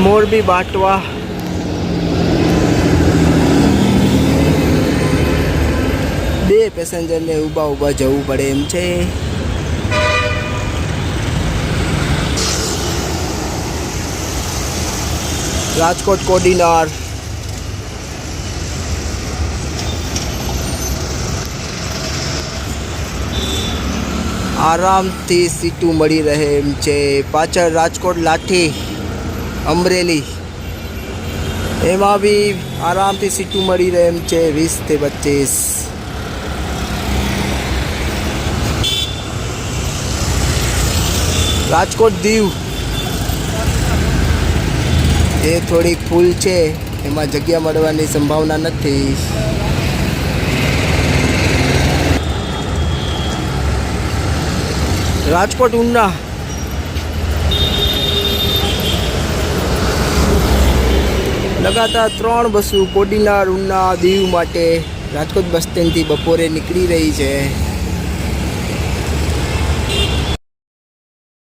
મોરબી બાટવા બે પેસેન્જરને ઊભા ઊભા જવું પડે એમ છે રાજકોટ કોડીનાર આરામથી સીટું મળી રહે એમ છે પાછળ રાજકોટ લાઠી અમરેલી. એમાં બી આરામથી સીટું મળી રહે એમ છે વીસથી પચીસ. રાજકોટ દીવ. એ થોડીક ફૂલ છે, એમાં જગ્યા મળવાની સંભાવના નથી. રાજકોટ ઉના. લગાતાર ત્રણ બસો કોડીનાર ઉના દીવ માટે રાજકોટ બસ સ્ટેન્ડથી બપોરે નીકળી રહી છે.